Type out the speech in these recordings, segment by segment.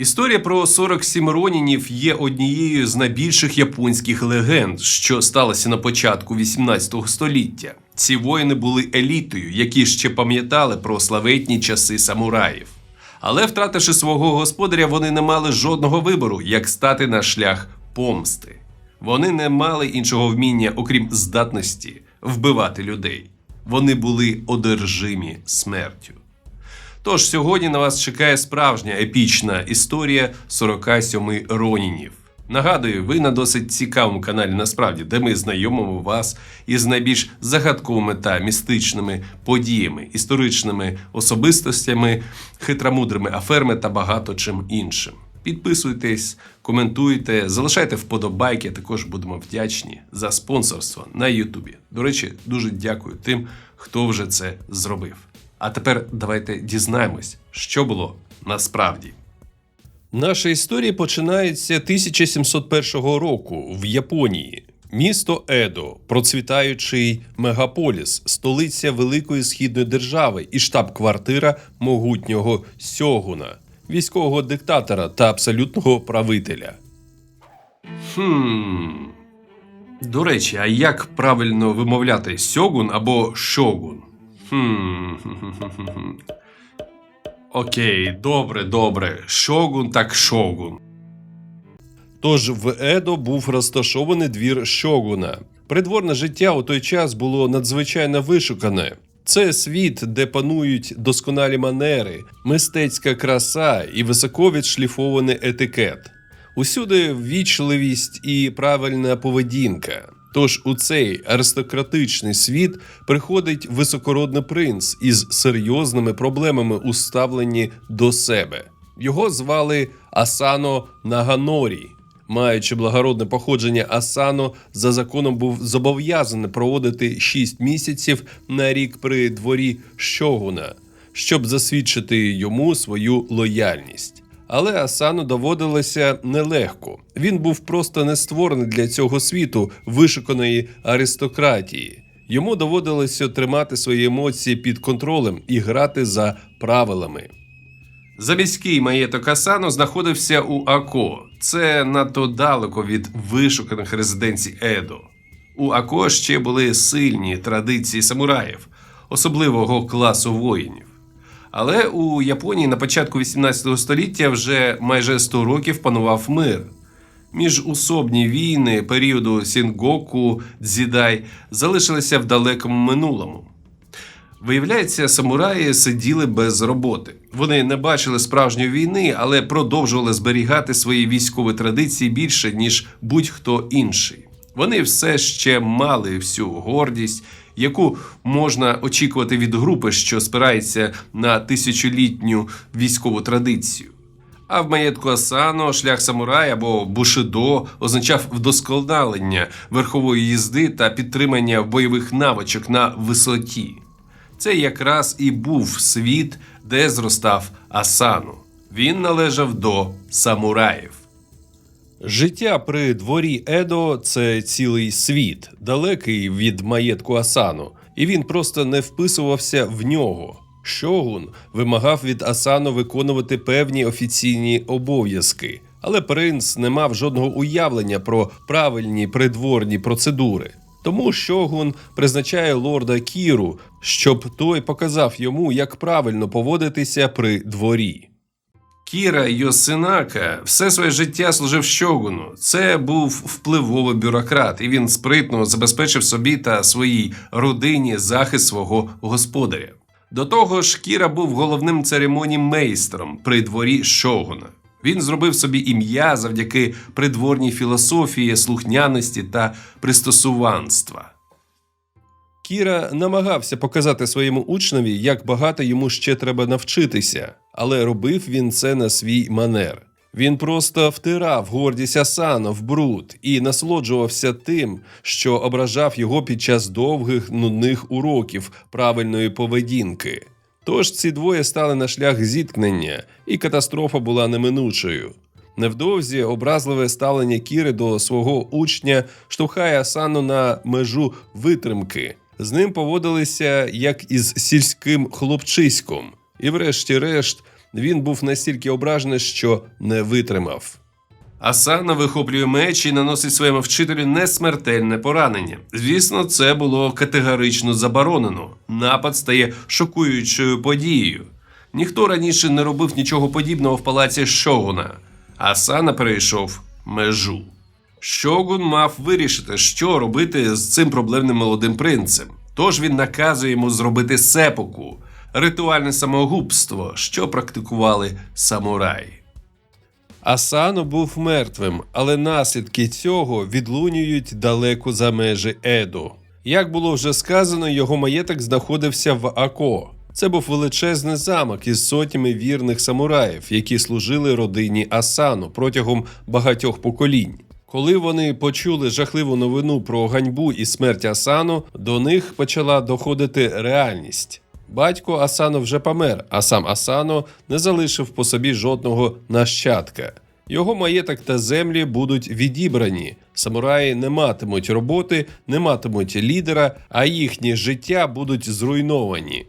Історія про 47 ронінів є однією з найбільших японських легенд, що сталося на початку 18 століття. Ці воїни були елітою, які ще пам'ятали про славетні часи самураїв. Але, втративши свого господаря, вони не мали жодного вибору, як стати на шлях помсти. Вони не мали іншого вміння, окрім здатності вбивати людей. Вони були одержимі смертю. Тож сьогодні на вас чекає справжня епічна історія 47 ронінів. Нагадую, ви на досить цікавому каналі насправді, де ми знайомимо вас із найбільш загадковими та містичними подіями, історичними особистостями, хитромудрими аферами та багато чим іншим. Підписуйтесь, коментуйте, залишайте вподобайки. Також будемо вдячні за спонсорство на Ютубі. До речі, дуже дякую тим, хто вже це зробив. А тепер давайте дізнаємось, що було насправді. Наша історія починається 1701 року в Японії. Місто Едо, процвітаючий мегаполіс, столиця великої східної держави і штаб-квартира могутнього сьогуна, військового диктатора та абсолютного правителя. Хм. До речі, а як правильно вимовляти сьогун або шогун? Окей, добре, добре. Шогун так шогун. Тож в Едо був розташований двір Шогуна. Придворне життя у той час було надзвичайно вишукане. Це світ, де панують досконалі манери, мистецька краса і високо відшліфований етикет. Усюди ввічливість і правильна поведінка. Тож у цей аристократичний світ приходить високородний принц із серйозними проблемами у ставленні до себе. Його звали Асано Наганорі. Маючи благородне походження Асано, за законом був зобов'язаний проводити 6 місяців на рік при дворі Щогуна, щоб засвідчити йому свою лояльність. Але Асану доводилося нелегко. Він був просто не створений для цього світу вишуканої аристократії. Йому доводилося тримати свої емоції під контролем і грати за правилами. Заміський маєток Асану знаходився у Ако. Це надто далеко від вишуканих резиденцій Едо. У Ако ще були сильні традиції самураїв, особливого класу воїнів. Але у Японії на початку 18 століття вже майже 100 років панував мир. Міжусобні війни періоду Сінгоку, Дзідай залишилися в далекому минулому. Виявляється, самураї сиділи без роботи. Вони не бачили справжньої війни, але продовжували зберігати свої військові традиції більше, ніж будь-хто інший. Вони все ще мали всю гордість, яку можна очікувати від групи, що спирається на тисячолітню військову традицію. А в маєтку Асано шлях самурая або бушидо означав вдосконалення верхової їзди та підтримання бойових навичок на висоті. Це якраз і був світ, де зростав Асану. Він належав до самураїв. Життя при дворі Едо це цілий світ, далекий від маєтку Асану, і він просто не вписувався в нього. Шогун вимагав від Асану виконувати певні офіційні обов'язки, але принц не мав жодного уявлення про правильні придворні процедури. Тому Шогун призначає лорда Кіру, щоб той показав йому, як правильно поводитися при дворі. Кіра Йосинака все своє життя служив Щогуну. Це був впливовий бюрократ, і він спритно забезпечив собі та своїй родині захист свого господаря. До того ж, Кіра був головним церемонімейстром при дворі Шогуна. Він зробив собі ім'я завдяки придворній філософії, слухняності та пристосуванства. Кіра намагався показати своєму учневі, як багато йому ще треба навчитися, але робив він це на свій манер. Він просто втирав гордість Асана в бруд і насолоджувався тим, що ображав його під час довгих нудних уроків правильної поведінки. Тож ці двоє стали на шлях зіткнення, і катастрофа була неминучою. Невдовзі образливе ставлення Кіри до свого учня штовхає Асану на межу витримки. З ним поводилися як із сільським хлопчиськом, і, врешті-решт, Він був настільки ображений, що не витримав. Асана вихоплює меч і наносить своєму вчителю несмертельне поранення. Звісно, це було категорично заборонено. Напад стає шокуючою подією. Ніхто раніше не робив нічого подібного в палаці Шогуна. Асана перейшов межу. Шогун мав вирішити, що робити з цим проблемним молодим принцем. Тож він наказує йому зробити сепоку ритуальне самогубство, що практикували самураї. Асано був мертвим, але наслідки цього відлунюють далеко за межі Едо. Як було вже сказано, його маєток знаходився в Ако. Це був величезний замок із сотнями вірних самураїв, які служили родині Асану протягом багатьох поколінь. Коли вони почули жахливу новину про ганьбу і смерть Асану, до них почала доходити реальність. Батько Асано вже помер, а сам Асано не залишив по собі жодного нащадка. Його маєток та землі будуть відібрані. Самураї не матимуть роботи, не матимуть лідера, а їхні життя будуть зруйновані.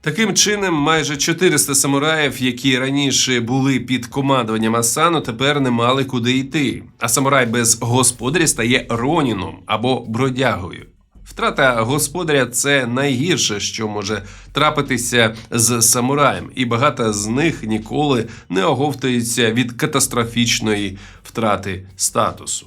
Таким чином, майже 400 самураїв, які раніше були під командуванням Асану, тепер не мали куди йти. А самурай без господаря стає роніном або бродягою. Втрата господаря це найгірше, що може трапитися з самураєм, і багато з них ніколи не оговтуються від катастрофічної втрати статусу.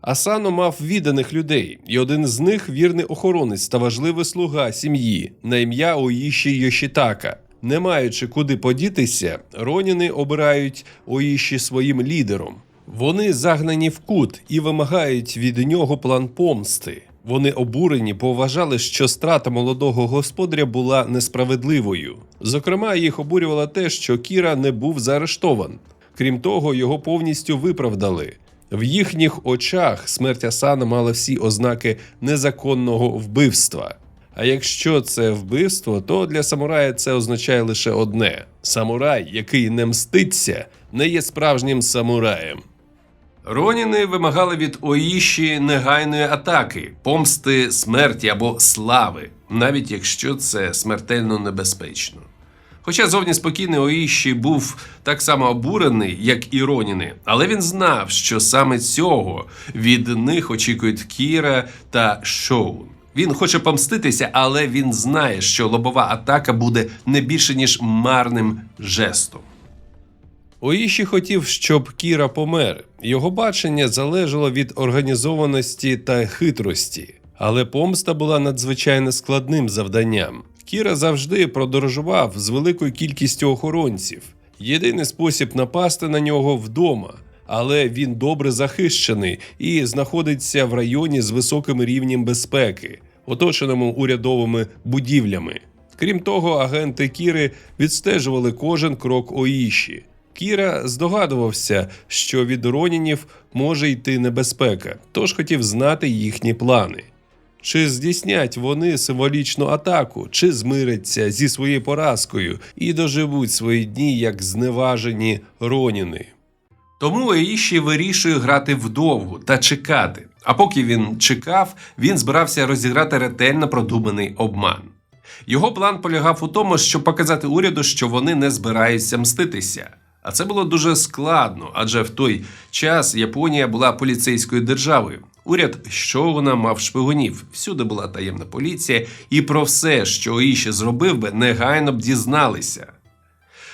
Асано мав відданих людей, і один з них вірний охоронець та важливий слуга сім'ї на ім'я Оїші Йошітака. Не маючи куди подітися, роніни обирають Оїші своїм лідером. Вони загнані в кут і вимагають від нього план помсти. Вони обурені, бо вважали, що страта молодого господаря була несправедливою. Зокрема, їх обурювало те, що Кіра не був заарештован. Крім того, його повністю виправдали. В їхніх очах смерть Асана мала всі ознаки незаконного вбивства. А якщо це вбивство, то для самурая це означає лише одне: самурай, який не мститься, не є справжнім самураєм. Роніни вимагали від Оїші негайної атаки, помсти смерті або слави, навіть якщо це смертельно небезпечно. Хоча зовні спокійний Оїші був так само обурений, як і Роніни, але він знав, що саме цього від них очікують Кіра та Шоун. Він хоче помститися, але він знає, що лобова атака буде не більше ніж марним жестом. Оїші хотів, щоб Кіра помер. Його бачення залежало від організованості та хитрості, але помста була надзвичайно складним завданням. Кіра завжди подорожував з великою кількістю охоронців. Єдиний спосіб напасти на нього вдома, але він добре захищений і знаходиться в районі з високим рівнем безпеки, оточеному урядовими будівлями. Крім того, агенти Кіри відстежували кожен крок Оїші. Кіра здогадувався, що від ронінів може йти небезпека, тож хотів знати їхні плани. Чи здійснять вони символічну атаку, чи змиряться зі своєю поразкою і доживуть свої дні як зневажені роніни. Тому Еїші вирішує грати вдовгу та чекати. А поки він чекав, він збирався розіграти ретельно продуманий обман. Його план полягав у тому, щоб показати уряду, що вони не збираються мститися. А це було дуже складно, адже в той час Японія була поліцейською державою. Уряд Шоуна мав шпигунів, всюди була таємна поліція, і про все, що Оїші зробив би, негайно б дізналися.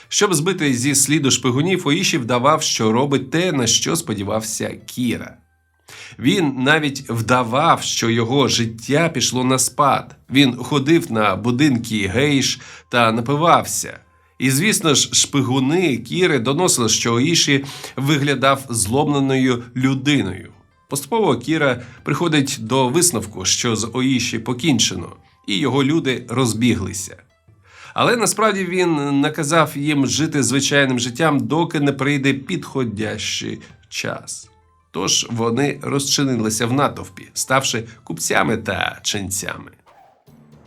Щоб збити зі сліду шпигунів, Оїші вдавав, що робить те, на що сподівався Кіра. Він навіть вдавав, що його життя пішло на спад. Він ходив на будинки гейш та напивався. І, звісно ж, шпигуни Кіри доносили, що Оїші виглядав зломленою людиною. Поступово Кіра приходить до висновку, що з Оїші покінчено, і його люди розбіглися. Але насправді він наказав їм жити звичайним життям, доки не прийде підходящий час. Тож вони розчинилися в натовпі, ставши купцями та ченцями.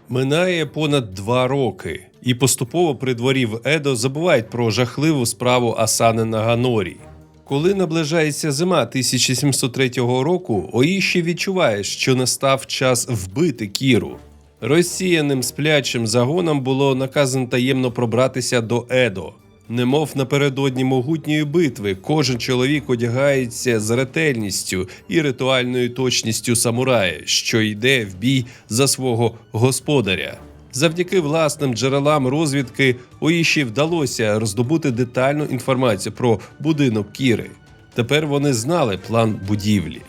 Минає понад два роки, і поступово при дворі в Едо забувають про жахливу справу Асани Наганорі. Коли наближається зима 1703 року, Оїші відчуває, що настав час вбити Кіру. Розсіяним сплячим загоном було наказано таємно пробратися до Едо. Немов напередодні могутньої битви, кожен чоловік одягається з ретельністю і ритуальною точністю самурая, що йде в бій за свого господаря. Завдяки власним джерелам розвідки Оїші вдалося роздобути детальну інформацію про будинок Кіри. Тепер вони знали план будівлі.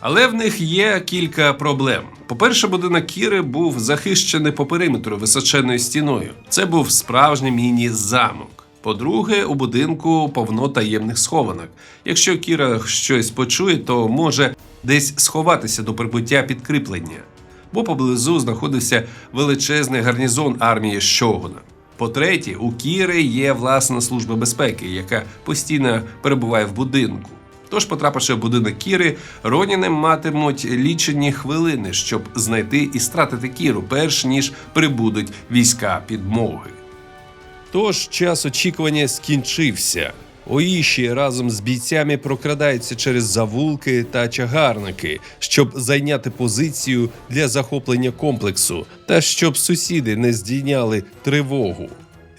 Але в них є кілька проблем. По-перше, будинок Кіри був захищений по периметру височеною стіною. Це був справжній міні-замок. По-друге, у будинку повно таємних схованок. Якщо Кіра щось почує, то може десь сховатися до прибуття підкріплення, бо поблизу знаходився величезний гарнізон армії Щогуна. По-третє, у Кіри є власна служба безпеки, яка постійно перебуває в будинку. Тож, потрапивши в будинок Кіри, Роніни матимуть лічені хвилини, щоб знайти і стратити Кіру, перш ніж прибудуть війська підмоги. Тож час очікування скінчився. Оїші разом з бійцями прокрадаються через завулки та чагарники, щоб зайняти позицію для захоплення комплексу, та щоб сусіди не здійняли тривогу.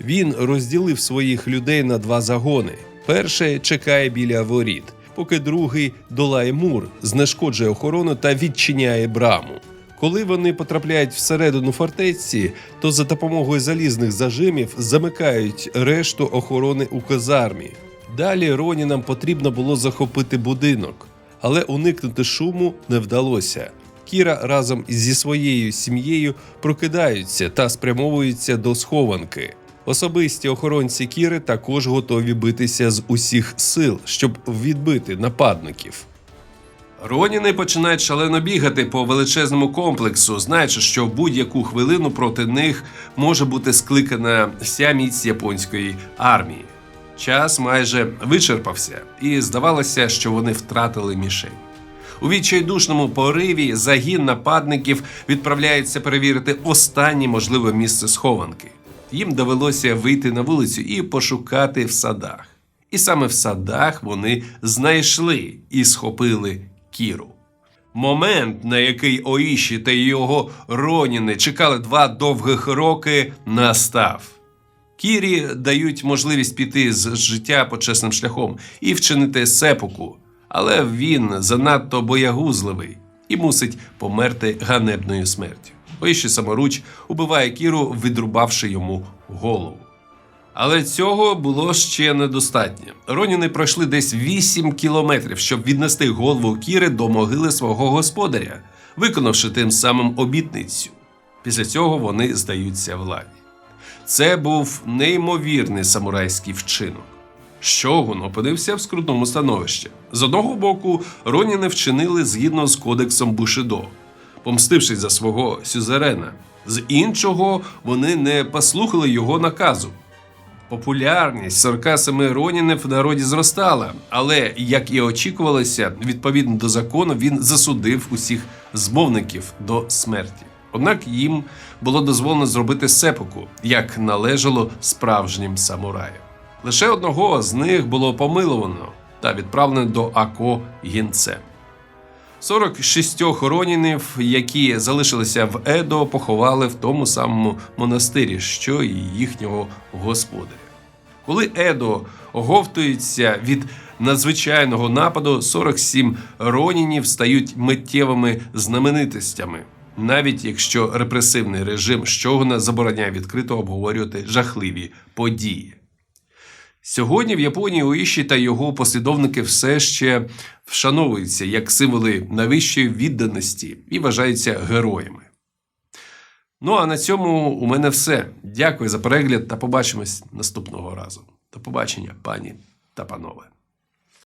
Він розділив своїх людей на два загони. Перший чекає біля воріт, поки другий долає мур, знешкоджує охорону та відчиняє браму. Коли вони потрапляють всередину фортеці, то за допомогою залізних зажимів замикають решту охорони у казармі. Далі Ронінам потрібно було захопити будинок, але уникнути шуму не вдалося. Кіра разом зі своєю сім'єю прокидаються та спрямовуються до схованки. Особисті охоронці Кіри також готові битися з усіх сил, щоб відбити нападників. Роніни починають шалено бігати по величезному комплексу, знаючи, що в будь-яку хвилину проти них може бути скликана вся міць японської армії. Час майже вичерпався, і здавалося, що вони втратили мішень. У відчайдушному пориві загін нападників відправляється перевірити останнє можливе місце схованки. Їм довелося вийти на вулицю і пошукати в садах. І саме в садах вони знайшли і схопили Кіру. Момент, на який Оїші та його Роніни чекали два довгих роки, настав. Кірі дають можливість піти з життя почесним шляхом і вчинити сепуку, але він занадто боягузливий і мусить померти ганебною смертю. Оїші саморуч убиває Кіру, відрубавши йому голову. Але цього було ще недостатньо. Роніни пройшли десь 8 кілометрів, щоб віднести голову Кіри до могили свого господаря, виконавши тим самим обітницю. Після цього вони здаються владі. Це був неймовірний самурайський вчинок. Щогун опинився в скрутному становищі. З одного боку, Роніни вчинили згідно з кодексом Бушидо, помстившись за свого сюзерена. З іншого, вони не послухали його наказу. Популярність 47 Ронінів в народі зростала, але, як і очікувалося, відповідно до закону він засудив усіх змовників до смерті. Однак їм було дозволено зробити сепуку, як належало справжнім самураям. Лише одного з них було помиловано та відправлено до Ако гінцем. 46 ронінів, які залишилися в Едо, поховали в тому самому монастирі, що і їхнього господаря. Коли Едо оговтується від надзвичайного нападу, 47 ронінів стають миттєвими знаменитостями, навіть якщо репресивний режим щогона забороняє відкрито обговорювати жахливі події. Сьогодні в Японії Оїші та його послідовники все ще вшановуються як символи найвищої відданості і вважаються героями. Ну а на цьому у мене все. Дякую за перегляд та побачимось наступного разу. До побачення, пані та панове.